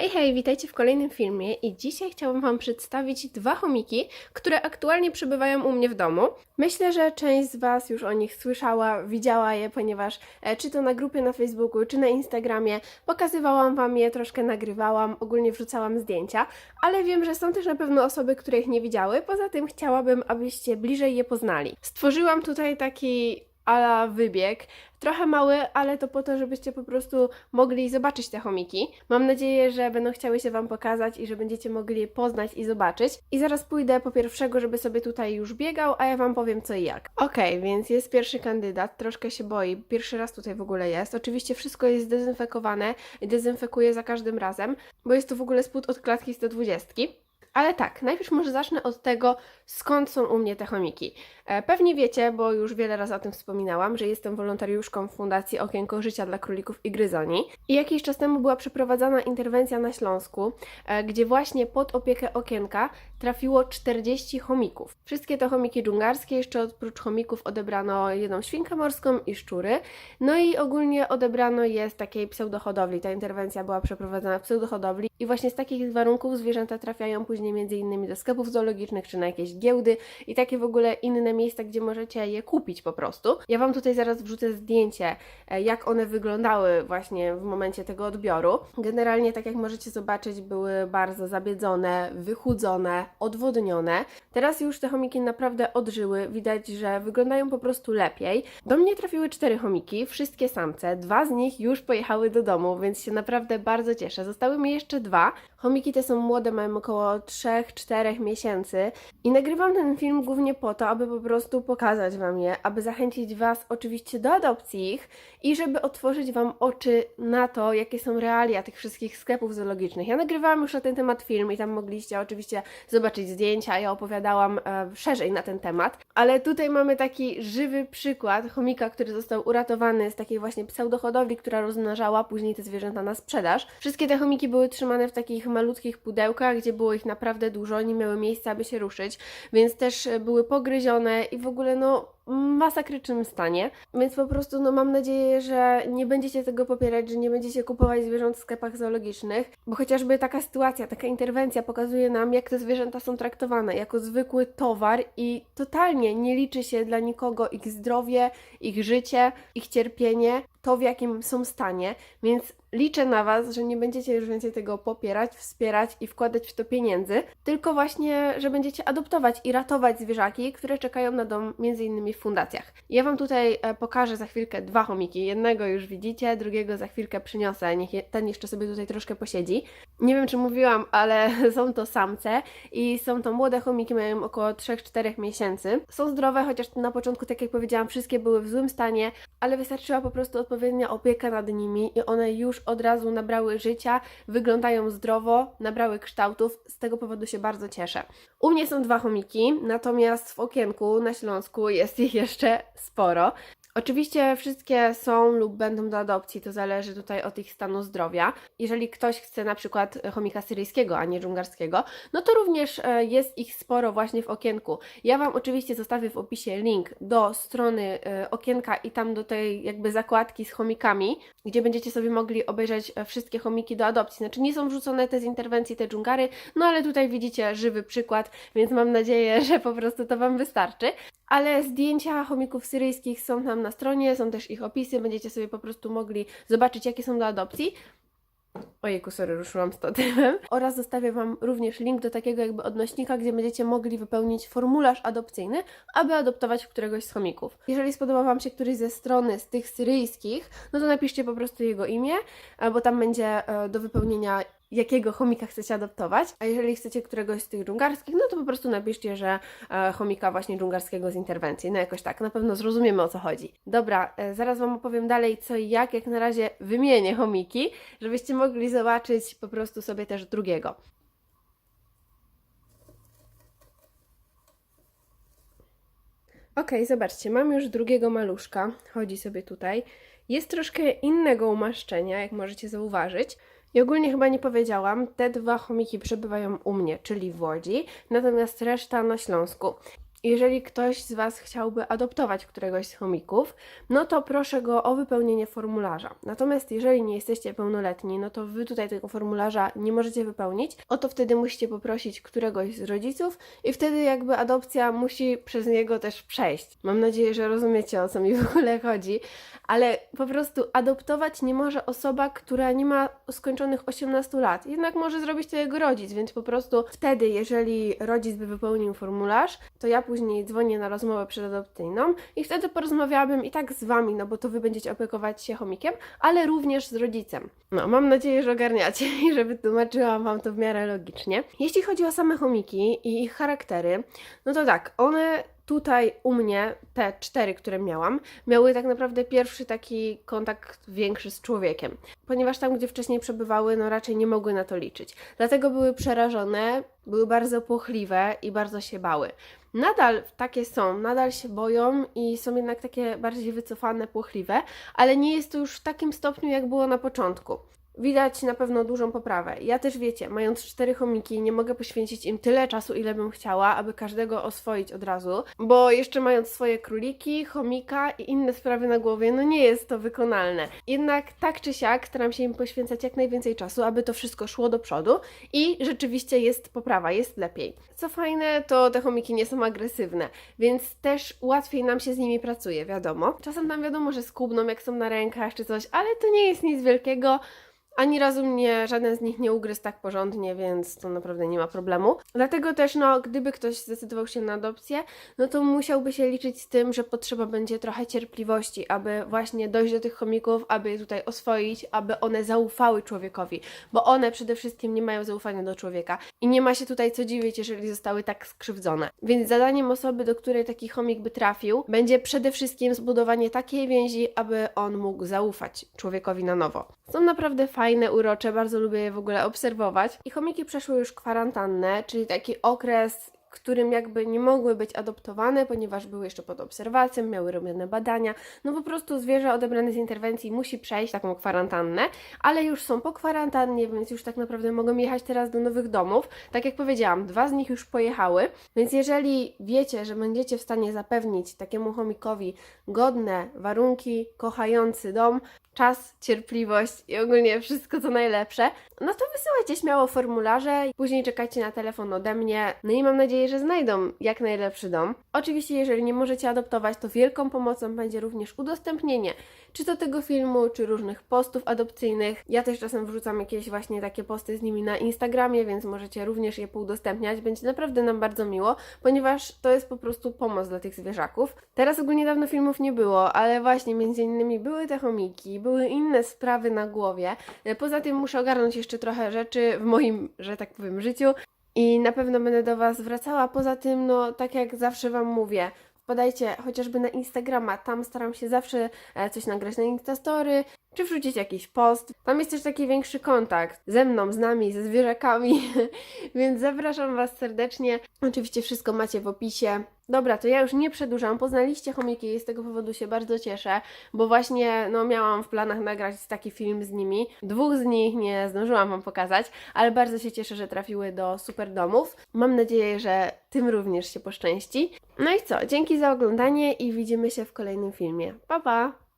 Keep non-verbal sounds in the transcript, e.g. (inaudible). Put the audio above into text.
Hej, hej, witajcie w kolejnym filmie i dzisiaj chciałabym Wam przedstawić dwa chomiki, które aktualnie przebywają u mnie w domu. Myślę, że część z Was już o nich słyszała, widziała je, ponieważ e, czy to na grupie na Facebooku, czy na Instagramie pokazywałam Wam je, troszkę nagrywałam, ogólnie wrzucałam zdjęcia, ale wiem, że są też na pewno osoby, które ich nie widziały, poza tym chciałabym, abyście bliżej je poznali. Stworzyłam tutaj taki ala wybieg. Trochę mały, ale to po to, żebyście po prostu mogli zobaczyć te chomiki. Mam nadzieję, że będą chciały się Wam pokazać i że będziecie mogli je poznać i zobaczyć. I zaraz pójdę po pierwszego, żeby sobie tutaj już biegał, a ja Wam powiem co i jak. Okej, więc jest pierwszy kandydat, troszkę się boi, pierwszy raz tutaj w ogóle jest. Oczywiście wszystko jest zdezynfekowane i dezynfekuję za każdym razem, bo jest to w ogóle spód od klatki 120. Ale tak, najpierw może zacznę od tego, skąd są u mnie te chomiki. E, Pewnie wiecie, bo już wiele razy o tym wspominałam, że jestem wolontariuszką Fundacji Okienko Życia dla Królików i Gryzoni. I jakiś czas temu była przeprowadzana interwencja na Śląsku, e, gdzie właśnie pod opiekę Okienka trafiło 40 chomików. Wszystkie to chomiki dżungarskie, jeszcze oprócz chomików odebrano jedną świnkę morską i szczury. No i ogólnie odebrano je z takiej pseudohodowli. Ta interwencja była przeprowadzana w pseudohodowli i właśnie z takich warunków zwierzęta trafiają później między innymi do sklepów zoologicznych czy na jakieś giełdy i takie w ogóle inne miejsca, gdzie możecie je kupić po prostu. Ja Wam tutaj zaraz wrzucę zdjęcie, e, jak one wyglądały właśnie w momencie tego odbioru. Generalnie, tak jak możecie zobaczyć, były bardzo zabiedzone, wychudzone, odwodnione. Teraz już te chomiki naprawdę odżyły, widać, że wyglądają po prostu lepiej. Do mnie trafiły cztery chomiki, wszystkie samce, dwa z nich już pojechały do domu, więc się naprawdę bardzo cieszę. Zostały mi jeszcze dwa. Chomiki te są młode, mają około 3-4 miesięcy i nagrywam ten film głównie po to, aby po prostu pokazać Wam je, aby zachęcić Was oczywiście do adopcji ich i żeby otworzyć Wam oczy na to, jakie są realia tych wszystkich sklepów zoologicznych. Ja nagrywałam już na ten temat film i tam mogliście oczywiście zobaczyć zdjęcia, ja opowiadałam e, szerzej na ten temat, ale tutaj mamy taki żywy przykład chomika, który został uratowany z takiej właśnie pseudohodowli, która rozmnażała później te zwierzęta na sprzedaż. Wszystkie te chomiki były trzymane w takich malutkich pudełkach, gdzie było ich naprawdę dużo, nie miały miejsca, aby się ruszyć, więc też e, były pogryzione i w ogóle no masakrycznym stanie, więc po prostu no mam nadzieję, że nie będziecie tego popierać, że nie będziecie kupować zwierząt w sklepach zoologicznych, bo chociażby taka sytuacja, taka interwencja pokazuje nam, jak te zwierzęta są traktowane jako zwykły towar i totalnie nie liczy się dla nikogo ich zdrowie, ich życie, ich cierpienie, to w jakim są stanie, więc liczę na Was, że nie będziecie już więcej tego popierać, wspierać i wkładać w to pieniędzy, tylko właśnie, że będziecie adoptować i ratować zwierzaki, które czekają na dom między innymi w fundacjach. Ja Wam tutaj e, pokażę za chwilkę dwa chomiki. Jednego już widzicie, drugiego za chwilkę przyniosę. Niech ten jeszcze sobie tutaj troszkę posiedzi. Nie wiem, czy mówiłam, ale (laughs) są to samce i są to młode chomiki, mają około 3-4 miesięcy. Są zdrowe, chociaż na początku, tak jak powiedziałam, wszystkie były w złym stanie, ale wystarczyła po prostu odpowiednia opieka nad nimi i one już od razu nabrały życia, wyglądają zdrowo, nabrały kształtów. Z tego powodu się bardzo cieszę. U mnie są dwa chomiki, natomiast w okienku na Śląsku jest ich jeszcze sporo. Oczywiście wszystkie są lub będą do adopcji, to zależy tutaj od ich stanu zdrowia. Jeżeli ktoś chce na przykład chomika syryjskiego, a nie dżungarskiego, no to również e, jest ich sporo właśnie w okienku. Ja Wam oczywiście zostawię w opisie link do strony e, okienka i tam do tej jakby zakładki z chomikami, gdzie będziecie sobie mogli obejrzeć e, wszystkie chomiki do adopcji. Znaczy nie są wrzucone te z interwencji, te dżungary, no ale tutaj widzicie żywy przykład, więc mam nadzieję, (laughs) że po prostu to Wam wystarczy. Ale zdjęcia chomików syryjskich są tam na stronie, są też ich opisy, będziecie sobie po prostu mogli zobaczyć, jakie są do adopcji. Ojejku, sorry, ruszyłam statywem. (laughs) Oraz zostawię Wam również link do takiego jakby odnośnika, gdzie będziecie mogli wypełnić formularz adopcyjny, aby adoptować któregoś z chomików. Jeżeli spodoba Wam się któryś ze strony z tych syryjskich, no to napiszcie po prostu jego imię, bo tam będzie e, do wypełnienia jakiego chomika chcecie adoptować, a jeżeli chcecie któregoś z tych dżungarskich, no to po prostu napiszcie, że e, chomika właśnie dżungarskiego z interwencji. No jakoś tak, na pewno zrozumiemy o co chodzi. Dobra, e, zaraz Wam opowiem dalej co i jak, jak na razie wymienię chomiki, żebyście mogli zobaczyć po prostu sobie też drugiego. Okej, zobaczcie, mam już drugiego maluszka, chodzi sobie tutaj. Jest troszkę innego umaszczenia, jak możecie zauważyć. I ogólnie chyba nie powiedziałam, te dwa chomiki przebywają u mnie, czyli w Łodzi, natomiast reszta na Śląsku. Jeżeli ktoś z Was chciałby adoptować któregoś z chomików, no to proszę go o wypełnienie formularza. Natomiast jeżeli nie jesteście pełnoletni, no to Wy tutaj tego formularza nie możecie wypełnić, o to wtedy musicie poprosić któregoś z rodziców i wtedy jakby adopcja musi przez niego też przejść. Mam nadzieję, że rozumiecie o co mi w ogóle chodzi, ale po prostu adoptować nie może osoba, która nie ma skończonych 18 lat. Jednak może zrobić to jego rodzic, więc po prostu wtedy, jeżeli rodzic by wypełnił formularz, to ja później dzwonię na rozmowę przedadopcyjną i wtedy porozmawiałabym i tak z wami, no bo to wy będziecie opiekować się chomikiem, ale również z rodzicem. No, mam nadzieję, że ogarniacie (laughs) i że wytłumaczyłam wam to w miarę logicznie. Jeśli chodzi o same chomiki i ich charaktery, no to tak, one tutaj u mnie, te cztery, które miałam, miały tak naprawdę pierwszy taki kontakt większy z człowiekiem, ponieważ tam, gdzie wcześniej przebywały, no raczej nie mogły na to liczyć. Dlatego były przerażone, były bardzo płochliwe i bardzo się bały. Nadal takie są, nadal się boją i są jednak takie bardziej wycofane, płochliwe, ale nie jest to już w takim stopniu, jak było na początku. Widać na pewno dużą poprawę. Ja też wiecie, mając cztery chomiki, nie mogę poświęcić im tyle czasu, ile bym chciała, aby każdego oswoić od razu, bo jeszcze mając swoje króliki, chomika i inne sprawy na głowie, no nie jest to wykonalne. Jednak tak czy siak staram się im poświęcać jak najwięcej czasu, aby to wszystko szło do przodu i rzeczywiście jest poprawa, jest lepiej. Co fajne, to te chomiki nie są agresywne, więc też łatwiej nam się z nimi pracuje, wiadomo. Czasem tam wiadomo, że skubną jak są na rękach czy coś, ale to nie jest nic wielkiego. Ani razu mnie żaden z nich nie ugryzł tak porządnie, więc to naprawdę nie ma problemu. Dlatego też, no, gdyby ktoś zdecydował się na adopcję, no to musiałby się liczyć z tym, że potrzeba będzie trochę cierpliwości, aby właśnie dojść do tych chomików, aby je tutaj oswoić, aby one zaufały człowiekowi, bo one przede wszystkim nie mają zaufania do człowieka i nie ma się tutaj co dziwić, jeżeli zostały tak skrzywdzone. Więc zadaniem osoby, do której taki chomik by trafił, będzie przede wszystkim zbudowanie takiej więzi, aby on mógł zaufać człowiekowi na nowo. Są naprawdę fajne, urocze, bardzo lubię je w ogóle obserwować. I chomiki przeszły już kwarantannę, czyli taki okres, którym jakby nie mogły być adoptowane, ponieważ były jeszcze pod obserwacją, miały robione badania. No po prostu zwierzę odebrane z interwencji musi przejść taką kwarantannę, ale już są po kwarantannie, więc już tak naprawdę mogą jechać teraz do nowych domów. Tak jak powiedziałam, dwa z nich już pojechały, więc jeżeli wiecie, że będziecie w stanie zapewnić takiemu chomikowi godne warunki, kochający dom, czas, cierpliwość i ogólnie wszystko co najlepsze, no to wysyłajcie śmiało formularze później czekajcie na telefon ode mnie. No i mam nadzieję, że znajdą jak najlepszy dom. Oczywiście, jeżeli nie możecie adoptować, to wielką pomocą będzie również udostępnienie czy to tego filmu, czy różnych postów adopcyjnych. Ja też czasem wrzucam jakieś właśnie takie posty z nimi na Instagramie, więc możecie również je poudostępniać. Będzie naprawdę nam bardzo miło, ponieważ to jest po prostu pomoc dla tych zwierzaków. Teraz ogólnie dawno filmów nie było, ale właśnie między innymi były te chomiki, były inne sprawy na głowie. E, Poza tym muszę ogarnąć jeszcze trochę rzeczy w moim, że tak powiem, życiu. I na pewno będę do Was wracała. Poza tym, no, tak jak zawsze Wam mówię, wpadajcie chociażby na Instagrama, tam staram się zawsze e, coś nagrać na Instastory, czy wrzucić jakiś post. Tam jest też taki większy kontakt ze mną, z nami, ze zwierzakami, (laughs) więc zapraszam Was serdecznie. Oczywiście wszystko macie w opisie. Dobra, to ja już nie przedłużam. Poznaliście chomiki i z tego powodu się bardzo cieszę, bo właśnie no, miałam w planach nagrać taki film z nimi. Dwóch z nich nie zdążyłam Wam pokazać, ale bardzo się cieszę, że trafiły do super domów. Mam nadzieję, że tym również się poszczęści. No i co? Dzięki za oglądanie i widzimy się w kolejnym filmie. Pa pa!